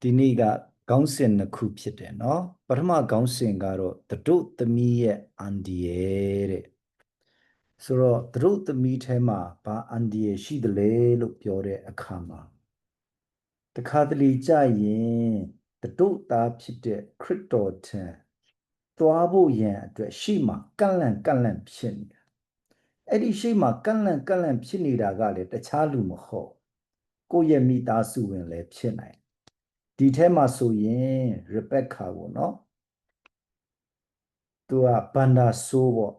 ဒီနေ့ကခေါင်းစဉ်နှစ်ခုဖြစ်တယ်เนาะပထမခေါင်းစဉ်ကတော့တဒုသမီးရဲ့အန်ဒီရဲ့တဲ့ဆိုတော့တဒုသမီးထဲမှာဘာအန်ဒီရဲ့ရှိတယ်လဲလို့ပြောတဲ့အခါမှာတခါတလေကြရင်တဒုသားဖြစ်တဲ့ခရစ်တော်ထံသွားဖို့ရန်အတွက်ရှိမှကန့်လန့်ကန့်လန့်ဖြစ်နေတာအဲ့ဒီရှိမှကန့်လန့်ကန့်လန့်ဖြစ်နေတာကလည်းတခြားလူမဟုတ်ကိုယ့်ရဲ့မိသားစုဝင်လည်းဖြစ်နိုင် ဒီထဲမှာဆိုရင်ရဘက်ခါပေါ့နော်သူကဘန္ဒါဆိုးပေါ့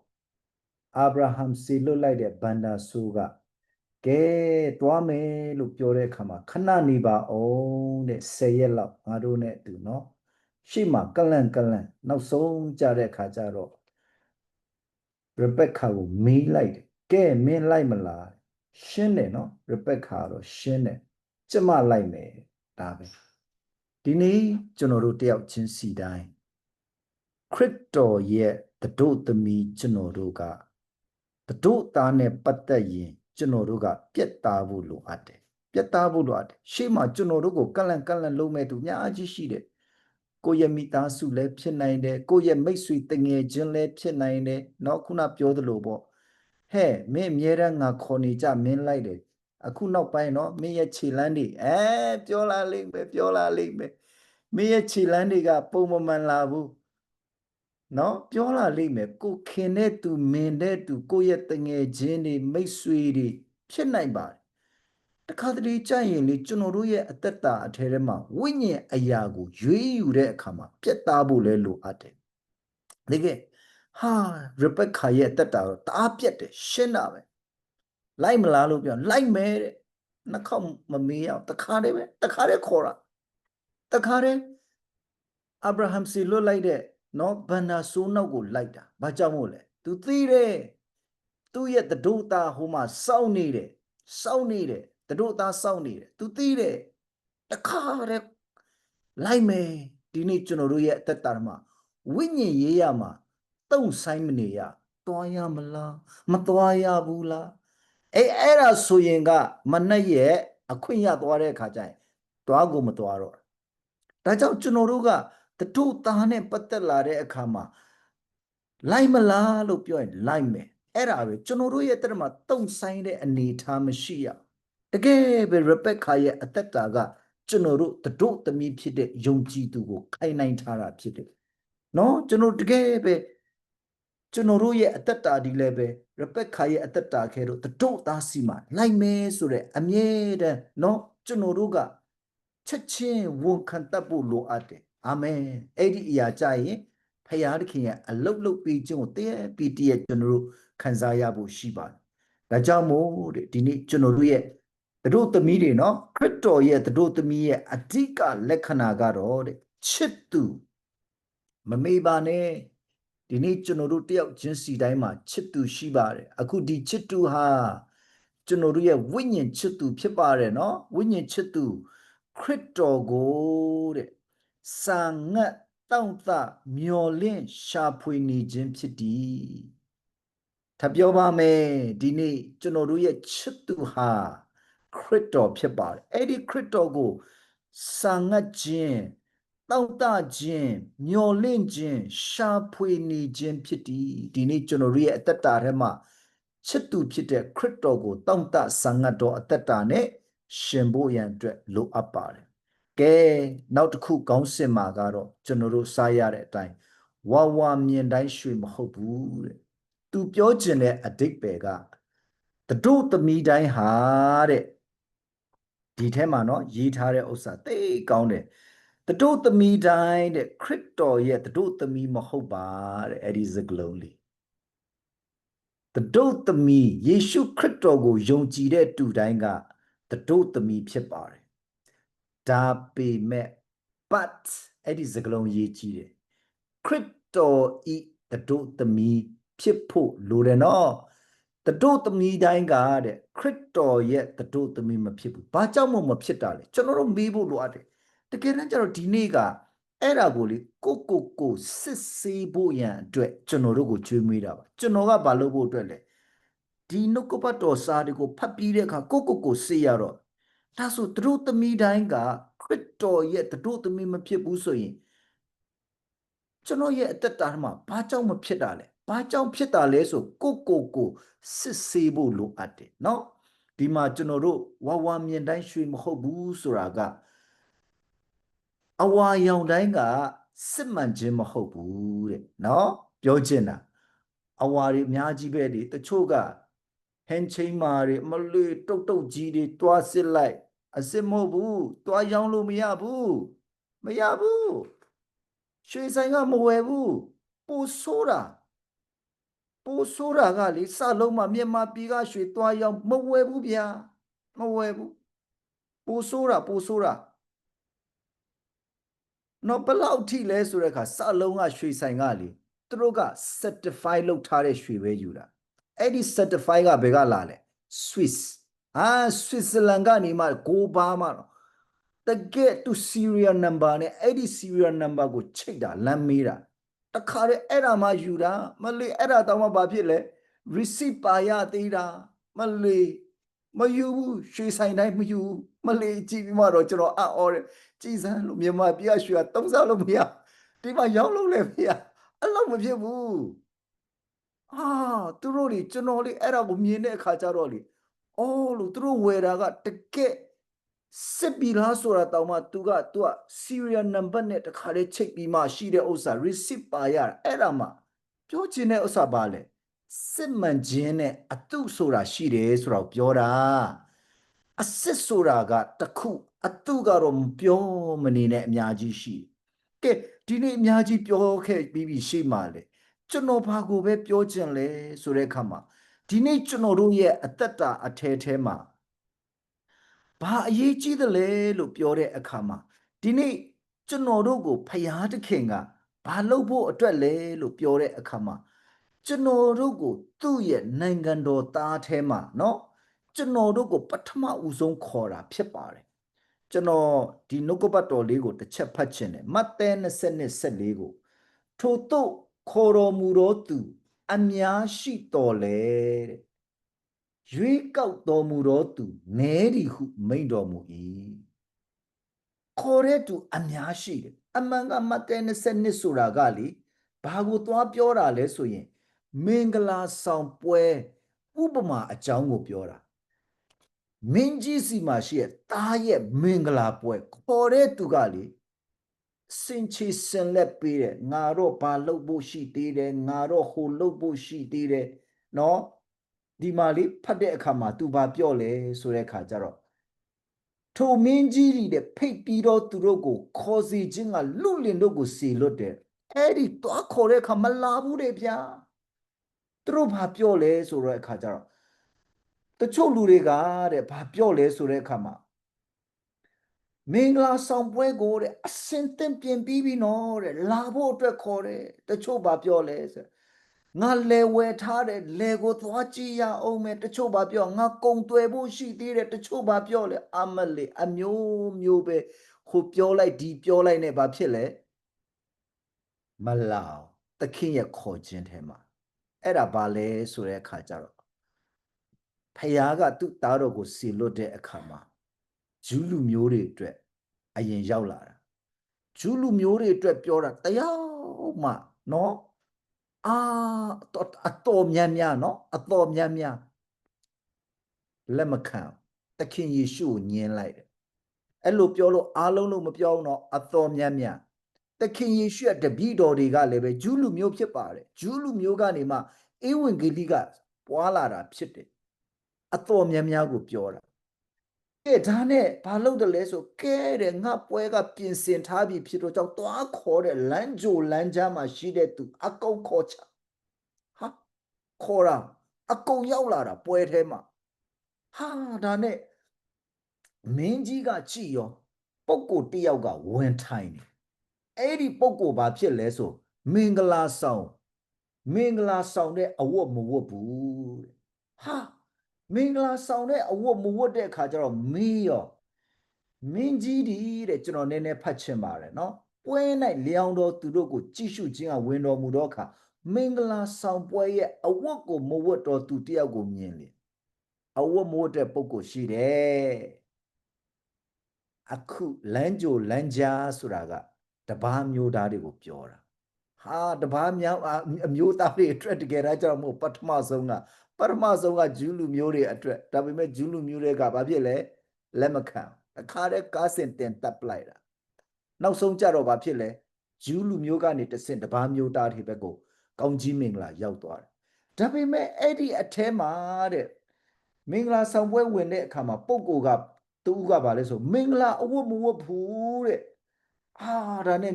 အာဗြဟမ်စီလွတ်လိုက်တဲ့ဘန္ဒါဆိုးကကဲတွားမယ်လို့ပြောတဲ့အခါမှာခဏနေပါအောင်တဲ့10ရက်လောက်ငါတို့နဲ့တူနော်ရှေ့မှာကလန့်ကလန့်နောက်ဆုံးကြတဲ့အခါကျတော့ရဘက်ခါကိုမေးလိုက်တယ်ကဲမင်းလိုက်မလားရှင်းတယ်နော်ရဘက်ခါတော့ရှင်းတယ်ကျမလိုက်မယ်ဒါပဲ ဒီနေ့ကျွန်တော်တို့တယောက်ချင်းစီတိုင်းခရစ်တော်ရဲ့တတို့သမီးကျွန်တော်တို့ကတတို့သားနဲ့ပတ်သက်ရင်ကျွန်တော်တို့ကပြက်သားဖို့လိုအပ်တယ်ပြက်သားဖို့လိုအပ်တယ်ရှေ့မှာကျွန်တော်တို့ကိုကန့်လန့်ကန့်လန့်လုံးမဲ့သူအများကြီးရှိတယ်ကိုယ့်ရဲ့မိသားစုလည်းဖြစ်နိုင်တယ်ကိုယ့်ရဲ့မိတ်ဆွေတငယ်ချင်းလည်းဖြစ်နိုင်တယ်เนาะခုနပြောသလိုပေါ့ဟဲ့မင်းအမြဲတမ်းငါခေါ်နေကြမင်းလိုက်တယ်အခုနောက်ပိုင်းเนาะမင်းရဲ့ခြေလမ်းတွေအဲပြောလာလိမ့်မယ်ပြောလာလိမ့်မယ် မင်းရဲ့ခြေလမ်းတွေကပုံမမှန်လာဘူးနော်ပြောလာလိမ့်မယ်ကိုခင်တဲ့သူမင်းတဲ့သူကိုရဲ့တငယ်ချင်းတွေမိတ်ဆွေတွေဖြစ်နိုင်ပါတယ်တခါတလေကြရင်လေကျွန်တော်တို့ရဲ့အသက်တာအထဲထဲမှာဝိညာဉ်အရာကိုရွေးယူတဲ့အခါမှာပြတ်သားဖို့လဲလိုအပ်တယ်တကယ်ဟာရဘက်ခါရဲ့အသက်တာတော့တအားပြတ်တယ်ရှင်းတာပဲလိုက်မလားလို့ပြောလိုက်မယ်တဲ့နှခေါက်မမေးအောင်တခါတည်းပဲတခါတည်းခေါ်တာ တခါတည်းအာဗြဟံစီလွတ်လိုက်တဲ့နော်ဘန္နာဆိုးနောက်ကိုလိုက်တာဘာကြောင့်မို့လဲ तू သိတယ်သူ့ရဲ့တဒုသားဟိုမှာစောင့်နေတယ်စောင့်နေတယ်တဒုသားစောင့်နေတယ် तू သိတယ်တခါတည်းလိုက်မယ်ဒီနေ့ကျွန်တော်တို့ရဲ့အသက်တာမှာဝိညာဉ်ရေးရမှာတုံဆိုင်မနေရသွားရမလားမသွားရဘူးလားအဲ့အဲ့ဒါဆိုရင်ကမနဲ့ရဲ့အခွင့်ရသွားတဲ့အခါကျရင်တွားကိုမတွားတော့ ဒါကြောင့်ကျွန်တော်တို့ကတထုသားနဲ့ပတ်သက်လာတဲ့အခါမှာလိုက်မလားလို့ပြောရင်လိုက်မယ်အဲ့ဒါပဲကျွန်တော်တို့ရဲ့တက်မှာတုံဆိုင်တဲ့အနေထားမရှိရတကယ်ပဲရဘက်ခါရဲ့အသက်တာကကျွန်တော်တို့တထုသမီးဖြစ်တဲ့ယုံကြည်သူကိုခိုင်နိုင်ထားတာဖြစ်တယ်နော်ကျွန်တော်တကယ်ပဲကျွန်တော်တို့ရဲ့အသက်တာဒီလည်းပဲရဘက်ခါရဲ့အသက်တာခဲတော့တထုသားစီမှာလိုက်မယ်ဆိုတဲ့အမြဲတမ်းနော်ကျွန်တော်တို့က ချက်ချင်းဝန်ခံတတ်ဖို့လိုအပ်တယ်အာမင်အဲ့ဒီအရာကြရင်ဖယားသခင်ရဲ့အလုတ်လုတ်ပြီးခြင်းကိုတည့်ပြီးတည့်ကျွန်တော်တို့ခံစားရဖို့ရှိပါတယ်ဒါကြောင့်မို့တဲ့ဒီနေ့ကျွန်တော်တို့ရဲ့တို့သမီးတွေနော်ခရစ်တော်ရဲ့တို့သမီးရဲ့အဓိကလက္ခဏာကတော့တဲ့ချစ်သူမမေ့ပါနဲ့ဒီနေ့ကျွန်တော်တို့တယောက်ချင်းစီတိုင်းမှာချစ်သူရှိပါတယ်အခုဒီချစ်သူဟာကျွန်တော်တို့ရဲ့ဝိညာဉ်ချစ်သူဖြစ်ပါတယ်နော်ဝိညာဉ်ချစ်သူ ခရစ်တော်ကိုတဲ့စာငတ်တောင့်တမျော်လင့်ရှာဖွေနေခြင်းဖြစ်သည်ထပ်ပြောပါမယ်ဒီနေ့ကျွန်တော်တို့ရဲ့ချစ်သူဟာခရစ်တော်ဖြစ်ပါတယ်အဲ့ဒီခရစ်တော်ကိုစာငတ်ခြင်းတောင့်တခြင်းမျော်လင့်ခြင်းရှာဖွေနေခြင်းဖြစ်သည်ဒီနေ့ကျွန်တော်တို့ရဲ့အသက်တာထဲမှာချစ်သူဖြစ်တဲ့ခရစ်တော်ကိုတောင့်တဆာငတ်တော်အသက်တာနဲ့ ရှင်ဖို့ရန်အတွက်လိုအပ်ပါတယ်။ကဲနောက်တစ်ခုကောင်းစင်မှာကတော့ကျွန်တော်တို့စားရတဲ့အတိုင်းဝါဝါမြင်တိုင်းရွှေမဟုတ်ဘူးတဲ့။သူပြောချင်တဲ့အတိတ်ပဲကတတို့သမီးတိုင်းဟာတဲ့ဒီထဲမှာနော်ရေးထားတဲ့ဥစ္စာသိကောင်းတယ်။တတို့သမီးတိုင်းတဲ့ခရစ်တော်ရဲ့တတို့သမီးမဟုတ်ပါတဲ့အဲ့ဒီစကလုံးလေးတဒုတ်သမီးယေရှုခရစ်တော်ကိုယုံကြည်တဲ့သူတိုင်းက တတို့သမီးဖြစ်ပါတယ်ဒါပေမဲ့ but အဲ့ဒီစကလုံးရေးကြည့်တယ်ခရစ်တော်ဤတတို့သမီးဖြစ်ဖို့လိုတယ်နော်တတို့သမီးတိုင်းကတဲ့ခရစ်တော်ရဲ့တတို့သမီးမဖြစ်ဘူးဘာကြောင့်မှမဖြစ်တာလဲကျွန်တော်တို့မေးဖို့လိုအပ်တယ်တကယ်တမ်းကျတော့ဒီနေ့ကအဲ့ဒါကိုလေကိုကိုကိုစစ်ဆေးဖို့ရန်အတွက်ကျွန်တော်တို့ကိုကြွေးမွေးတာပါကျွန်တော်ကဘာလုပ်ဖို့အတွက်လဲ ဒီနှုတ်ကပတ်တော်စာတွေကိုဖတ်ပြီးတဲ့အခါကိုကိုကိုစစ်ရတော့ဒါဆိုသူတို့သမီးတိုင်းကခရ ရစ်တော်ရဲ့တတို့သမီးမဖြစ်ဘူးဆိုရင်ကျွန်တော်ရဲ့အသက်တာမှာဘာကြောင့်မဖြစ်တာလဲဘာကြောင့်ဖြစ်တာလဲဆိုကိုကိုကိုစစ်ဆေးဖို့လိုအပ်တယ်เนาะဒီမှာကျွန်တော်တို့ဝါဝါမြင်တိုင်းရွှေမဟုတ်ဘူးဆိုတာကအဝါရောင်တိုင်းကစစ်မှန်ခြင်းမဟုတ်ဘူးတဲ့เนาะပြောချင်တာအဝါတွေအများကြီးပဲဒီတချို့က ဟန်ချိန်မာတွေမလွေတုတ်တုတ်ကြီးတွေတွားစစ်လိုက်အစစ်မဟုတ်ဘူးတွားရောင်းလို့မရဘူးမရဘူးရွှေဆိုင်ကမဝယ်ဘူးပိုဆိုးတာပိုဆိုးတာကလေစလုံးမှာမြန်မာပြည်ကရွှေတွားရောင်းမဝယ်ဘူးဗျာမဝယ်ဘူးပိုဆိုးတာပိုဆိုးတာနော်ဘယ်လောက်ထိလဲဆိုတဲ့အခါစလုံးကရွှေဆိုင်ကလေသူတို့က certify လုပ်ထားတဲ့ရွှေပဲယူတာ အဲ့ဒီ certify ကဘယ်ကလာလဲ Swiss အာ Switzerland ကနေမှကိုဘာမှတော့တကယ်သူ serial number နဲ့အဲ့ဒီ serial number ကိုချိတ်တာလမ်းမေးတာတခါတည်းအဲ့ဒါမှယူတာမလေးအဲ့ဒါတောင်မှဘာဖြစ်လဲ receipt ပါရသေးတာမလေးမယူဘူးရွှေဆိုင်တိုင်းမယူမလေးကြည့်ပြီးမှတော့ကျွန်တော်အံ့ဩတယ်ကြည်စမ်းလို့မြန်မာပြည်ကရွှေကသုံးစားလို့မရဒီမှာရောင်းလို့လည်းမရအဲ့လောက်မဖြစ်ဘူး အာသူတို့တွေကျွန်တော်လေးအဲ့ဒါကိုမြင်တဲ့အခါကျတော့လေအော်လို့သူတို့ဝယ်တာကတကက်စစ်ပြီလားဆိုတာတောင်မှသူကသူက serial number နဲ့တခါလေးချိတ်ပြီးမှရှိတဲ့ဥစ္စာ receipt ပါရအဲ့ဒါမှပြောချင်တဲ့ဥစ္စာပါလေစစ်မှန်ခြင်းနဲ့အတုဆိုတာရှိတယ်ဆိုတော့ပြောတာအစစ်ဆိုတာကတခုအတုကတော့မပြောမနေနဲ့အများကြီးရှိတယ်ကဲဒီနေ့အများကြီးပြောခဲ့ပြီးပြီရှိမှလေ ကျွန်တော်ဘာကိုပဲပြောချင်လဲဆိုတဲ့အခါမှာဒီနေ့ကျွန်တော်တို့ရဲ့အသက်တာအထဲထဲမှာဘာအရေးကြီးသလဲလို့ပြောတဲ့အခါမှာဒီနေ့ကျွန်တော်တို့ကိုဖယားသခင်ကဘာလုပ်ဖို့အတွက်လဲလို့ပြောတဲ့အခါမှာကျွန်တော်တို့ကိုသူ့ရဲ့နိုင်ငံတော်သားထဲမှာเนาะကျွန်တော်တို့ကိုပထမဦးဆုံးခေါ်တာဖြစ်ပါတယ်ကျွန်တော်ဒီနှုတ်ကပတ်တော်လေးကိုတစ်ချက်ဖတ်ချင်တယ်မဿဲ20:14ကိုထို့သို့ ခေါ်တော်မူသောသူ အများရှိတော်လေတဲ့ရွေးကောက်တော်မူသောသူနဲဒီဟုမိန့်တော်မူ၏ခေါ်တဲ့သူအများရှိတယ်အမှန်ကမဿဲ20ဆိုတာကလေဘာကိုသွားပြောတာလဲဆိုရင်မင်္ဂလာဆောင်ပွဲဥပမာအကြောင်းကိုပြောတာမင်းကြီးစီမှာရှိရဲ့တားရဲ့မင်္ဂလာပွဲခေါ်တဲ့သူကလေ စင်ချီစင်လက်ပေးတယ်ငါတော့ဘာလုပ်ဖို့ရှိသေးတယ်ငါတော့ဟိုလုပ်ဖို့ရှိသေးတယ်နော်ဒီမှာလေးဖတ်တဲ့အခါမှာ तू ဘာပြောလဲဆိုတဲ့အခါကျတော့ထိုမင်းကြီးတွေတဲ့ဖိတ်ပြီးတော့သူတို့ကို ခေါ်စီခြင်းကလူလင်တို့ကိုစီလွတ်တယ်အဲ့ဒီသွားခေါ်တဲ့အခါမလာဘူးတဲ့ဗျာသူတို့ဘာပြောလဲဆိုတော့အခါကျတော့တချို့လူတွေကတဲ့ဘာပြောလဲဆိုတဲ့အခါမှာ မင်္ဂလာဆောင်ပွဲကိုတဲ့အစင်သင်ပြင်ပြီးပြီနော်တဲ့လာဖို့အတွက်ခေါ်တယ်တချို့ဘာပြောလဲဆိုငါလဲဝယ်ထားတယ်လဲကိုသွားကြည့်ရအောင်မယ်တချို့ဘာပြောငါကုံတွယ်ဖို့ရှိသေးတယ်တချို့ဘာပြောလဲအမလေးအမျိုးမျိုးပဲဟိုပြောလိုက်ဒီပြောလိုက်နဲ့ဘာဖြစ်လဲမလောင်သခင်ရဲ့ခေါ်ခြင်းထဲမှာအဲ့ဒါဘာလဲဆိုတဲ့အခါကျတော့ဖယားကသူ့သားတော်ကိုစီလွတ်တဲ့အခါမှာ ဂျူးလူမျိုးတွေအတွက်အရင်ရောက်လာတာဂျူးလူမျိုးတွေအတွက်ပြောတာတရားမှနော်အာအတော်များများနော်အတော်များများလက်မခံတခင်ယေရှုကိုညင်းလိုက်တယ်အဲ့လိုပြောလို့အားလုံးလို့မပြောဘူးနော်အတော်များများတခင်ယေရှုရဲ့တပည့်တော်တွေကလည်းပဲဂျူးလူမျိုးဖြစ်ပါတယ်ဂျူးလူမျိုးကနေမှအေဝံဂေလိကပွာလာတာဖြစ်တယ်အတော်များများကိုပြောတာ ကဲဒါနဲ့ဘာလုပ်တယ်လဲဆိုကဲတဲ့ငါပွဲကပြင်ဆင်ထားပြီဖြစ်တော့ကြောင့်သွားခေါ်တဲ့လမ်းကြိုလမ်းကြားမှာရှိတဲ့သူအကုန်ခေါ်ချဟာခေါ်တာအကုန်ရောက်လာတာပွဲထဲမှာဟာဒါနဲ့မင်းကြီးကကြည်ရောပုပ်ကိုတယောက်ကဝင်ထိုင်တယ်အဲ့ဒီပုပ်ကိုဘာဖြစ်လဲဆိုမင်္ဂလာဆောင်မင်္ဂလာဆောင်တဲ့အဝတ်မဝတ်ဘူးတဲ့ဟာ မင်္ဂလာဆောင်တဲ့အဝတ်မဝတ်တဲ့အခါကျတော့မင်းရောမင်းကြီးဒီတဲ့ကျွန်တော်နည်းနည်းဖတ်ချင်ပါတယ်နော်ပွဲ၌လျောင်းတော်သူတို့ကိုကြည့်ရှုခြင်းကဝင်တော်မူသောအခါမင်္ဂလာဆောင်ပွဲရဲ့အဝတ်ကိုမဝတ်တော်သူတယောက်ကိုမြင်လေအဝတ်မဝတ်တဲ့ပုဂ္ဂိုလ်ရှိတယ်အခုလမ်းကြိုလမ်းကြားဆိုတာကတပားမျိုးသားတွေကိုပြောတာဟာတပားများအမျိုးသားတွေအတွက်တကယ်တမ်းကျတော့မဟုတ်ပထမဆုံးက ပထမဆုံးကဂျူးလူမျိုးတွေအတွက်ဒါပေမဲ့ဂျူးလူမျိုးတွေကဘာဖြစ်လဲလက်မခံအခါတည်းကားစင်တင်တပ်ပလိုက်တာနောက်ဆုံးကြတော့ဘာဖြစ်လဲဂျူးလူမျိုးကနေတဆင့်တပားမျိုးသားတွေဘက်ကိုကောင်းကြီးမင်္ဂလာရောက်သွားတယ်ဒါပေမဲ့အဲ့ဒီအထဲမှာတဲ့မင်္ဂလာဆောင်ပွဲဝင်တဲ့အခါမှာပုပ်ကိုကတူကဘာလဲဆိုမင်္ဂလာအဝတ်မဝတ်ဘူးတဲ့အာဒါနဲ့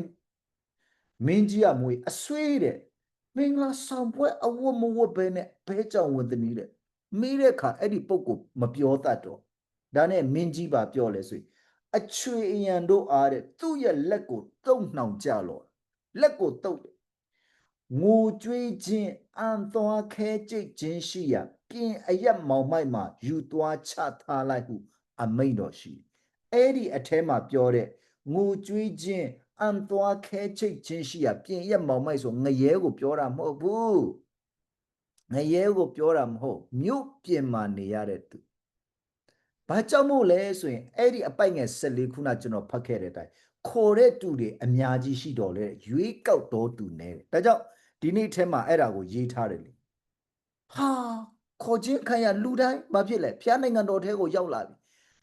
မင်းကြီးကမွေအဆွေးတဲ့ မင်္ဂလာဆောင်ပွဲအဝတ်မဝတ်ဘဲနဲ့ဘဲကြောင်ဝင်သည်တဲ့မိတဲ့အခါအဲ့ဒီပုပ်ကိုမပြောတတ်တော့ဒါနဲ့မင်းကြီးပါပြောလဲဆိုရင်အချွေအရန်တို့အားတဲ့သူ့ရဲ့လက်ကိုတုံနှောင်ကြလောလက်ကိုတုတ်တယ်ငိုကြွေးခြင်းအံသွားခဲကြိတ်ခြင်းရှိရာပြင်အရက်မောင်မိုက်မှာယူသွားချထားလိုက်ဟု အမိန့်တော်ရှိအဲ့ဒီအထဲမှာပြောတဲ့ငိုကြွေးခြင်း အံသွားခဲချိတ်ခြင်းရှိရာပြင်ရက်မောင်မိုက်ဆိုငရဲကိုပြောတာမဟုတ်ဘူးငရဲကိုပြောတာမဟုတ်မြို့ပြင်မှာနေရတဲ့သူဘာကြောင့်မို့လဲဆိုရင်အဲ့ဒီအပိုက်ငယ်14ခုနကျွန်တော်ဖတ်ခဲ့တဲ့အတိုင်းခေါ်တဲ့သူတွေအများကြီးရှိတော်လဲရွေးကောက်တော်သူနဲ့ဒါကြောင့်ဒီနေ့ထဲမှာအဲ့ဒါကိုရေးထားတယ်လေဟာခေါ်ခြင်းခံရလူတိုင်းဘာဖြစ်လဲဖျားနိုင်ငံတော်ထဲကိုရောက်လာပြီ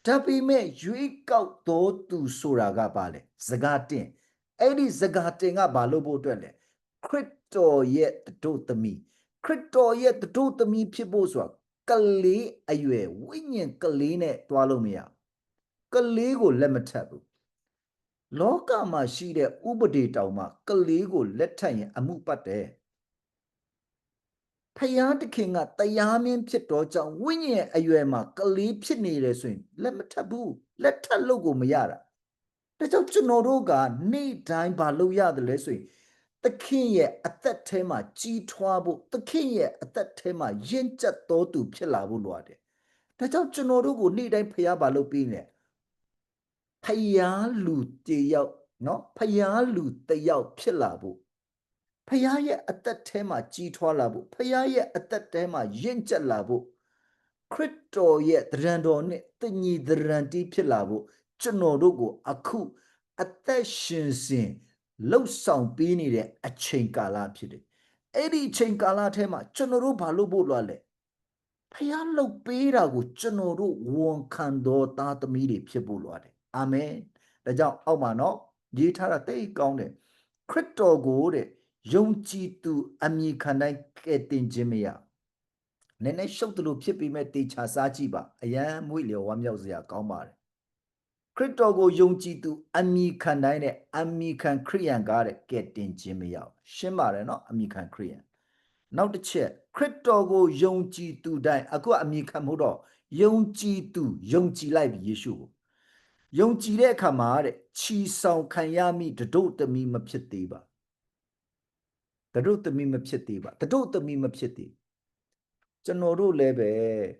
ဒါပေမဲ့ရွေးကောက်တော်သူဆိုတာကဘာလဲစကားတင် အဲ့ဒီစကားတင်ကဘာလို့ဖို့အတွက်လဲခရစ်တော်ရဲ့တို့သမီးခရစ်တော်ရဲ့တို့သမီးဖြစ်ဖို့ဆိုတာကလေးအရွယ်ဝိညာဉ်ကလေးနဲ့တွားလို့မရကလေးကိုလက်မထပ်ဘူးလောကမှာရှိတဲ့ဥပဒေတောင်မှကလေးကိုလက်ထပ်ရင်အမှုပတ်တယ်ဖယားတခင်ကတရားမင်းဖြစ်တော့ကြောင့်ဝိညာဉ်အရွယ်မှာကလေးဖြစ်နေတယ်ဆိုရင်လက်မထပ်ဘူးလက်ထပ်လို့ကိုမရတာ ဒါကြောင့်ကျွန်တော်တို့ကနေ့တိုင်းဘာလုပ်ရတယ်လဲဆိုရင်သခင်ရဲ့အသက်ထဲမှာကြီးထွားဖို့သခင်ရဲ့အသက်ထဲမှာရင့်ကျက်တော်သူဖြစ်လာဖို့လိုရတယ်။ဒါကြောင့်ကျွန်တော်တို့ကိုနေ့တိုင်းဖျားပါလို့ပြီးနေ။ဖျားလူတယောက်နော်ဖျားလူတယောက်ဖြစ်လာဖို့ဖျားရဲ့အသက်ထဲမှာကြီးထွားလာဖို့ဖျားရဲ့အသက်ထဲမှာရင့်ကျက်လာဖို့ခရစ်တော်ရဲ့တရံတော်နဲ့တညီတရံတီးဖြစ်လာဖို့ ကျွန်တော်တို့ကိုအခုအသက်ရှင်စဉ်လှုပ်ဆောင်ပေးနေတဲ့အချိန်ကာလဖြစ်တယ်။အဲ့ဒီအချိန်ကာလထဲမှာကျွန်တော်တို့ဘာလို့ဖို့လွှတ်လဲ။ဖယားလှုပ်ပေးတာကို ကျွန်တော်တို့ဝန်ခံတော်သားသမီးတွေဖြစ်ဖို့လွှတ်တယ်။အာမင်။ဒါကြောင့်အောက်မှာနော်ရေးထားတာတိတ်ကောင်းတယ်။ခရစ်တော်ကိုတဲ့ယုံကြည်သူ အမိခံတိုင်းကဲ့တင်ခြင်းမရ။နည်းနည်းရှုပ်တယ်လို့ဖြစ်ပြီးမဲ့တေချာစားကြည့်ပါ။အယံမွေ့လျော်ဝမ်းမြောက်စရာကောင်းပါတယ် ခရစ်တော်ကိုယုံကြည်သူအမိခံတိုင်းနဲ့အမိခံခရိယန်ကားတဲ့ကဲ့တင်ခြင်းမရောက်ရှင်းပါတယ်နော်အမိခံခရိယန်နောက်တစ်ချက်ခရစ်တော်ကိုယုံကြည်သူတိုင်းအခုအမိခံမှုတော့ယုံကြည်သူယုံကြည်လိုက်ပြီယေရှုကိုယုံကြည်တဲ့အခါမှာတဲ့ခြီဆောင်ခံရမိတတို့သမီးမဖြစ်သေးပါတတို့သမီးမဖြစ်သေးပါတတို့သမီးမဖြစ်သေးကျွန်တော်တို့လည်းပဲ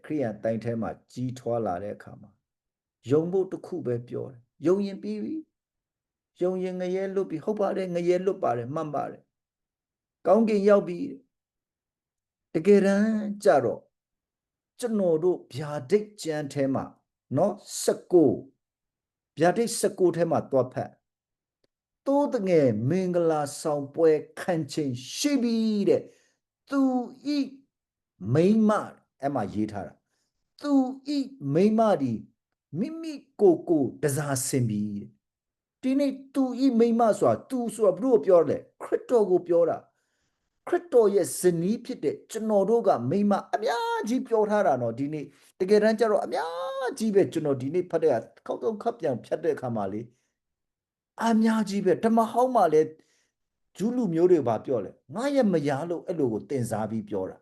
ခရိယန်တိုင်းထဲမှာကြီးထွားလာတဲ့အခါမှာ ယုံဖို့တစ်ခုပဲပြောတယ်ယုံရင်ပြီးပြီယုံရင်ငရဲလွတ်ပြီဟုတ်ပါတယ်ငရဲလွတ်ပါတယ်မှန်ပါတယ်ကောင်းကင်ရောက်ပြီတကယ်တမ်းကြတော့ကျွန်တော်တို့ဗျာဒိတ်ကျမ်းထဲမှာเนาะ16ဗျာဒိတ်16ထဲမှာတွားဖတ်တိုးတငယ်မင်္ဂလာဆောင်ပွဲခံချင်းရှိပြီတဲ့သူဤမိမအဲ့မှာရေးထားတာသူဤမိမဒီ မိမိကိုကိုတစားဆင်ပြီးဒီနေ့သူဤမိမဆိုတာသူဆိုတာဘုလို့ပြောတယ်ခရစ်တော်ကိုပြောတာခရစ်တော်ရဲ့ဇနီးဖြစ်တဲ့ကျွန်တော်တို့ကမိမအများကြီးပြောထားတာနော်ဒီနေ့တကယ်တမ်းကျတော့အများကြီးပဲကျွန်တော်ဒီနေ့ဖတ်တဲ့ခေါက်တော့ခပ်ပြန်ဖြတ်တဲ့အခါမှာလေအများကြီးပဲဓမ္မဟောင်းမှာလည်းဂျူးလူမျိုးတွေဘာပြောလဲငါရဲ့မယားလို့အဲ့လိုကိုတင်စားပြီးပြောတာ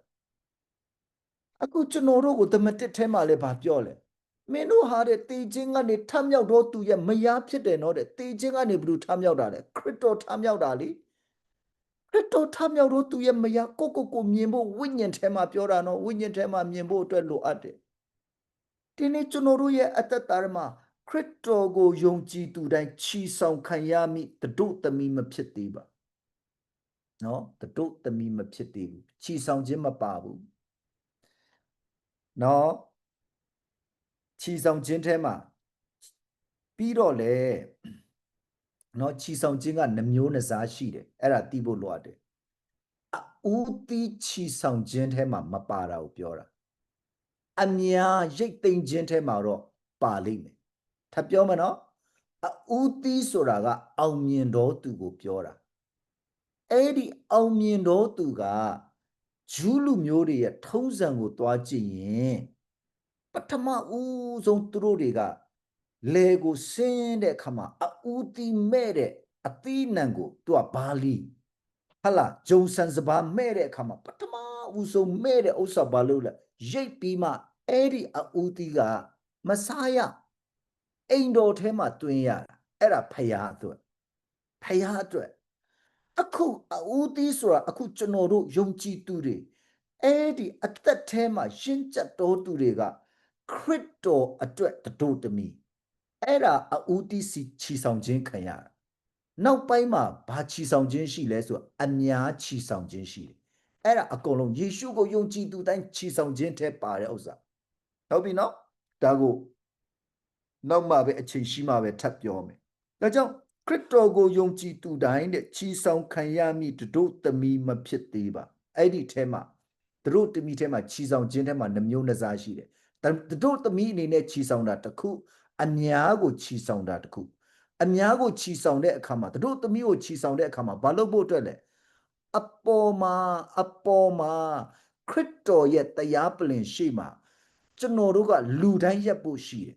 အခုကျွန်တော်တို့ကိုသမတစ်ထဲမှာလည်းဘာပြောလဲ မင်းတို့ဟာတဲ့တေခြင်းကနေထမြောက်တော့သူရဲ့မယားဖြစ်တယ်နော်တဲ့တေခြင်းကနေဘယ်လိုထမြောက်တာလဲခရစ်တော်ထမြောက်တာလေခရစ်တော်ထမြောက်တော့သူရဲ့မယားကိုကိုကိုမြင်ဖို့ဝိညာဉ်ထဲမှာပြောတာနော်ဝိညာဉ်ထဲမှာမြင်ဖို့အတွက်လိုအပ်တယ်ဒီနေ့ကျွန်တော်တို့ရဲ့အသက်တာမှာခရစ်တော်ကိုယုံကြည်သူတိုင်းချီဆောင်ခံရမိတတို့သမီးမဖြစ်သေးပါနော်တတို့သမီးမဖြစ်သေးဘူးချီဆောင်ခြင်းမပါဘူးနော် ခြီဆောင်ခြင်းထဲမှာပပြီးတော့လေနော်ခြီဆောင်ခြင်းကနှမျိုးနှစားရှိတယ်အဲ့ဒါသိဖို့လိုအပ်တယ်အဦးသီးခြီဆောင်ခြင်းထဲမှာမပါတာကိုပြောတာအများရိတ်သိမ်းခြင်းထဲမှာတော့ပါလိမ့်မယ်ထပ်ပြောမယ်နော်အဦးသီးဆိုတာက အောင်မြင်တော်သူကိုပြောတာအဲ့ဒီအောင်မြင်တော်သူကဂျူးလူမျိုးတွေရဲ့ထုံးစံကိုတွားကြည့်ရင် ပထမဦးဆုံးသူတို့တွေကလေကိုဆင်းတဲ့အခါမှာအဦးသီးမဲ့တဲ့အသီးနှံကိုသူကဘာလီဟလာဂျုံဆန်စပါမဲ့တဲ့အခါမှာပထမဦးဆုံးမဲ့တဲ့ဥစ္စာဘာလို့လဲရိတ်ပြီးမှအဲ့ဒီအဦးသီးကမစားရအိမ်တော်ထဲမှာတွင်းရတာအဲ့ဒါဖယားအတွက်ဖယားအတွက်အခုအဦးသီးဆိုတာအခုကျွန်တော်တို့ယုံကြည်သူတွေအဲ့ဒီအသက်ထဲမှာရှင်းချက်တော်သူတွေက ခရစ်တော်အတွက်တတို့တမီအဲ့ဒါအဦးသီးစီခြီဆောင်ခြင်းခံရတာနောက်ပိုင်းမှာဘာခြီဆောင်ခြင်းရှိလဲဆိုအများခြီဆောင်ခြင်းရှိတယ်အဲ့ဒါအကုန်လုံးယေရှုကိုယုံကြည်သူတိုင်းခြီဆောင်ခြင်းထဲပါတဲ့ဥစ္စာဟုတ်ပြီနော်ဒါကိုနောက်မှပဲအချိန်ရှိမှပဲထပ်ပြောမယ်ဒါကြောင့်ခရစ်တော်ကိုယုံကြည်သူတိုင်းတဲ့ချီဆောင်ခံရမည်တို့သမီးမဖြစ်သေးပါအဲ့ဒီထဲမှာတို့သမီးထဲမှာချီဆောင်ခြင်းထဲမှာနှမျိုးနှစားရှိတယ် တို့သမီးအနေနဲ့ချီဆောင်တာတစ်ခုအများကိုချီဆောင်တာတစ်ခုအများကိုချီဆောင်တဲ့အခါမှာတို့သမီးကိုချီဆောင်တဲ့အခါမှာဘာလုပ်ဖို့အတွက်လဲအပေါ်မှာအပေါ်မှာခရစ်တော်ရဲ့တရားပလင်ရှိမှာကျွန်တော်တို့ကလူတိုင်းရက်ဖို့ရှိတယ်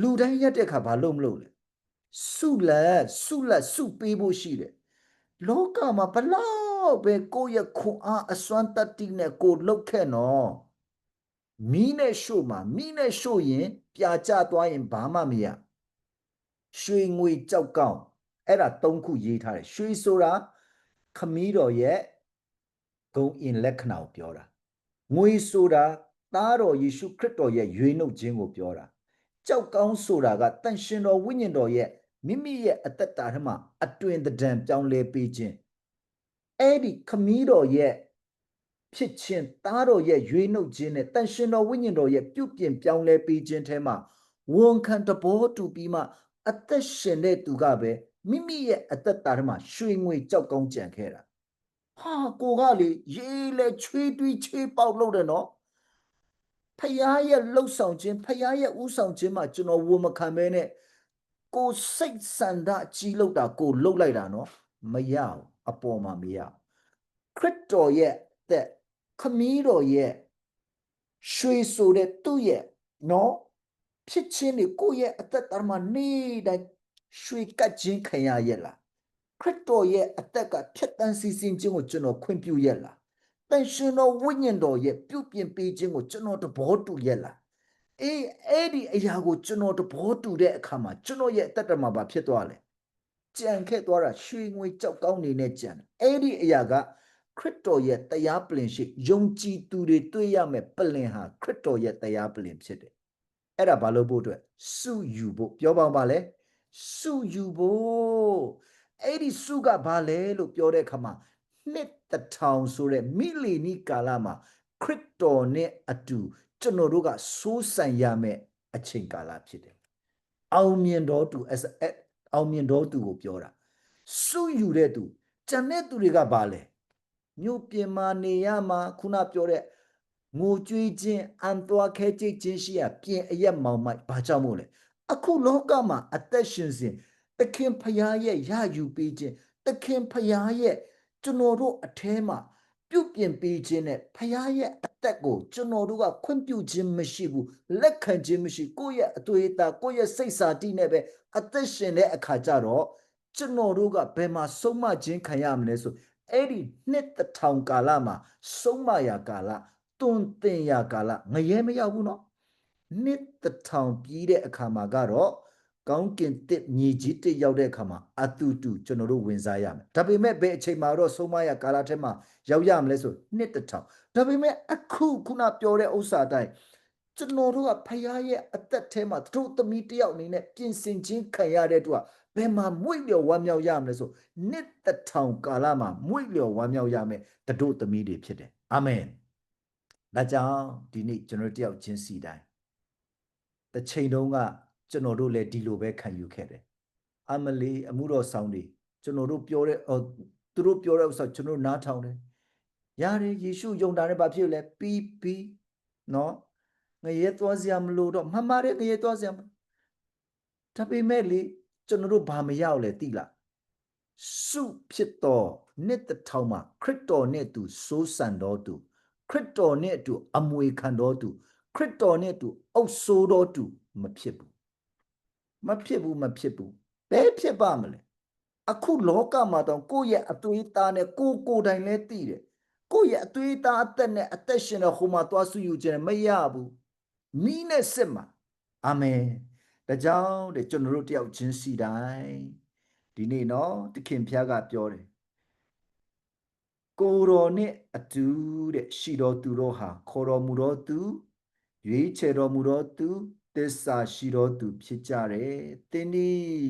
လူတိုင်းရက်တဲ့အခါဘာလုပ်မလို့လဲစုလက်စုလက်စုပေးဖို့ရှိတယ်လောကမှာဘလောက်ပဲကိုယ့်ရဲ့ခွန်အားအစွမ်းတတ္တိနဲ့ကိုလှုပ်ခဲ့နော် မီးနဲ့ရှို့မှာမီးနဲ့ရှို့ရင်ပြာကျသွားရင်ဘာမှမရရွှေငွေကြောက်ကောင်းအဲ့ဒါ၃ခုရေးထားတယ်ရွှေဆိုတာခမီးတော်ရဲ့ဂုံအင်လက္ခဏာကိုပြောတာငွေဆိုတာသားတော်ယေရှုခရစ်တော်ရဲ့ရွေးနှုတ်ခြင်းကိုပြောတာကြောက်ကောင်းဆိုတာကတန်ရှင်တော်ဝိညာဉ်တော်ရဲ့မိမိရဲ့အသက်တာထဲမှာအတွင်တံပြောင်းလဲပေးခြင်းအဲ့ဒီခမီးတော်ရဲ့ ဖြစ်ခြင်းသားတော်ရဲ့ရွေးနှုတ်ခြင်းနဲ့တန်ရှင်တော်ဝိညာဉ်တော်ရဲ့ပြုပြင်ပြောင်းလဲပေးခြင်းထဲမှာဝန်ခံတဘောတူပြီးမှအသက်ရှင်တဲ့သူကပဲမိမိရဲ့အသက်တာထဲမှာရွှေငွေကြောက်ကောင်းကြံခဲ့တာဟာကိုကလေရေးလဲချွေးတွီးချွေးပေါက်လို့တယ်နော်ဖယားရဲ့လှုပ်ဆောင်ခြင်းဖယားရဲ့ဥဆောင်ခြင်းမှာကျွန်တော်ဝန်မခံမဲနဲ့ကိုစိတ်ဆန္ဒကြီးလို့တာကိုလှုပ်လိုက်တာနော်မရဘူးအပေါ်မှာမရခရစ်တော်ရဲ့တဲ့ ခမီးတော်ရဲ့ရွှေဆိုတဲ့သူ့ရဲ့နော်ဖြစ်ချင်းနေကိုယ့်ရဲ့အသက်တာမှာနေတိုင်းရွှေကတ်ခြင်းခံရရဲ့လားခရစ်တော်ရဲ့အသက်ကဖြတ်တန်းစီစဉ်ခြင်းကိုကျွန်တော်ခွင့်ပြုရဲ့လားတန်ရှင်တော်ဝိညာဉ်တော်ရဲ့ပြုပြင်ပေးခြင်းကိုကျွန်တော်တဘောတူရဲ့လားအေးအဲ့ဒီအရာကိုကျွန်တော်တဘောတူတဲ့အခါမှာကျွန်တော်ရဲ့အသက်တာမှာဘာဖြစ်သွားလဲကြံခဲ့သွားတာရွှေငွေကြောက်ကောင်းနေနဲ့ကြံအဲ့ဒီအရာက ခရစ်တော်ရဲ့တရားပလင်ရှိယုံကြည်သူတွေတွေ့ရမယ်ပလင်ဟာခရစ်တော်ရဲ့တရားပလင်ဖြစ်တယ်အဲ့ဒါဘာလို့ဖို့အတွက်စုယူဖို့ပြောပါပါလဲစုယူဖို့အဲ့ဒီစုကဘာလဲလို့ပြောတဲ့အခါမှာနှစ်တထောင်ဆိုတဲ့မိလီနီကာလမှာခရစ်တော်နဲ့အတူကျွန်တော်တို့ကစိုးစံရမယ့်အချိန်ကာလဖြစ်တယ်အောင်မြင်တော်သူအောင်မြင်တော်သူကိုပြောတာစုယူတဲ့သူကျန်တဲ့သူတွေကဘာလဲ မြို့ပြင်မာနေရမှာခုနပြောတဲ့ငိုကြွေးခြင်းအန်သွားခဲကြိတ်ခြင်းရှိရပြင်အရက်မောင်မိုက်ဘာကြောင့်မို့လဲအခုလောကမှာအသက်ရှင်စဉ်သခင်ဖျားရဲ့ရယူပေးခြင်းသခင်ဖျားရဲ့ကျွန်တော်တို့အထဲမှာပြုပြင်ပေးခြင်းနဲ့ဖျားရဲ့အသက်ကိုကျွန်တော်တို့ကခွင့်ပြုခြင်းမရှိဘူးလက်ခံခြင်းမရှိကိုယ့်ရဲ့အသွေးအသားကိုယ့်ရဲ့စိတ်စာတိနဲ့ပဲအသက်ရှင်တဲ့အခါကျတော့ကျွန်တော်တို့ကဘယ်မှာဆုံးမခြင်းခံရမလဲဆို အဲ့ဒီနှစ်တထောင်ကာလမှာဆုံးမရာကာလတွန်တင်ရာကာလငရဲမရောက်ဘူးနော်နှစ်တထောင်ပြီးတဲ့အခါမှာကတော့ကောင်းကင်တစ်မြေကြီးတစ်ရောက်တဲ့အခါမှာအတူတူကျွန်တော်တို့ဝင်စားရမယ်ဒါပေမဲ့ဘယ်အချိန်မှာတော့ဆုံးမရကာလထဲမှာရောက်ရမလဲဆိုနှစ်တထောင်ဒါပေမဲ့အခုခုနပြောတဲ့ဥစ္စာတိုင်းကျွန်တော်တို့ကဖခင်ရဲ့အသက်ထဲမှာသူတို့သမီးတယောက်အနေနဲ့ပြင်ဆင်ခြင်းခံရတဲ့အတွက် ဘယ်မှာမွေ့လျော်ဝမ်းမြောက်ရမလဲဆိုနှစ်တထောင်ကာလမှာမွေ့လျော်ဝမ်းမြောက်ရမယ်သူတို့သမီးတွေဖြစ်တယ်အာမင်ဒါကြောင့်ဒီနေ့ကျွန်တော်တယောက်ချင်းစီတိုင်းတစ်ချိန်တုန်းကကျွန်တော်တို့လည်းဒီလိုပဲခံယူခဲ့တယ်အမလီအမှုတော်ဆောင်တွေကျွန်တော်တို့ပြောတဲ့ဟိုသူတို့ပြောတဲ့ဥစ္စာကျွန်တော်တို့နားထောင်တယ်ရတယ်ယေရှုယုံတာနဲ့ဘာဖြစ်လဲပြီးပြီးနော်ငရဲသွားစရာမလိုတော့မှန်ပါတယ်ငရဲသွားစရာမလိုဒါပေမဲ့လေ ကျွန်တော်တို့ဘာမရောက်လဲတိလားစုဖြစ်တော်နှစ်တစ်ထောင်မှာခရစ်တော်နဲ့သူစိုးစံတော်သူခရစ်တော်နဲ့သူအမွေခံတော်သူခရစ်တော်နဲ့သူအုပ်ဆိုးတော်သူမဖြစ်ဘူးမဖြစ်ဘူးမဖြစ်ဘူးဘယ်ဖြစ်ပါမလဲအခုလောကမှာတော့ကိုယ့်ရဲ့အသွေးသားနဲ့ကိုယ်ကိုယ်တိုင်လဲသိတယ်ကိုယ့်ရဲ့အသွေးသားအသက်နဲ့အသက်ရှင်တဲ့ဟိုမှာသွားဆုယူခြင်းမရဘူးမိနဲ့စစ်မှာအာမင် ဒါကြောင့်တဲ့ကျွန်တော်တို့တယောက်ချင်းစီတိုင်းဒီနေ့နော်တခင်ဖျားကပြောတယ်ကိုယ်တော်နဲ့အတူတဲ့ရှိတော်သူတို့ဟာခေါ်တော်မူတော်သူရွေးချယ်တော်မူတော်သူသစ္စာရှိတော်သူဖြစ်ကြတယ်တင်းဒီ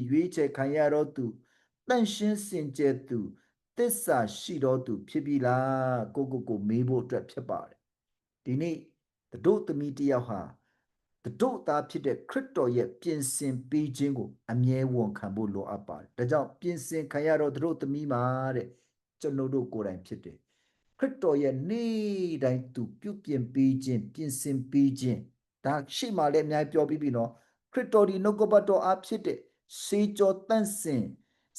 ရွေးချယ်ခံရတော်သူတန့်ရှင်းစင်ကြယ်သူသစ္စာရှိတော်သူဖြစ်ပြီလားကိုကိုကိုမေးဖို့အတွက်ဖြစ်ပါတယ်ဒီနေ့တို့သမီးတယောက်ဟာ တို့သားဖြစ်တဲ့ခရစ်တော်ရဲ့ပြင်ဆင်ပေးခြင်းကိုအမြဲဝန်ခံဖို့လိုအပ်ပါတယ်ဒါကြောင့်ပြင်ဆင်ခံရတော့တို့သမီးမှာတဲ့ကျွန်တော်တို့ကိုယ်တိုင်ဖြစ်တယ်ခရစ်တော်ရဲ့နေ့တိုင်းသူပြုပြင်ပေးခြင်းပြင်ဆင်ပေးခြင်းဒါရှိမှလည်းအများပြောပြီးပြီနော်ခရစ်တော်ဒီနှုတ်ကပတ်တော်အားဖြစ်တဲ့စေကြောတန့်စင်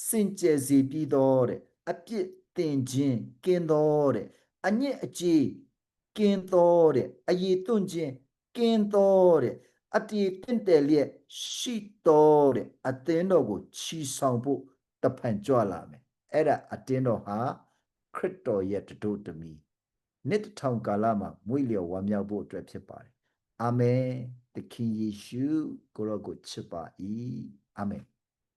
စင်ကြယ်စေပြီးတော့တဲ့အပြစ်တင်ခြင်းကင်းတော်တဲ့အညစ်အကြေးကင်းတော်တဲ့အရေးသွန့်ခြင်း ကင်းတော်တဲ့အတည်တင့်တယ်လျက်ရှိတော်တဲ့အသင်းတော်ကိုချီဆောင်ဖို့တဖန်ကြွလာမယ်အဲ့ဒါအတင်းတော်ဟာခရစ်တော်ရဲ့တတို့တမီနှစ်တစ်ထောင်ကာလမှာမွေ့လျော်ဝမ်းမြောက်ဖို့အတွက်ဖြစ်ပါတယ်အာမင်သခင်ယေရှုကိုရောကိုချစ်ပါ၏အာမင်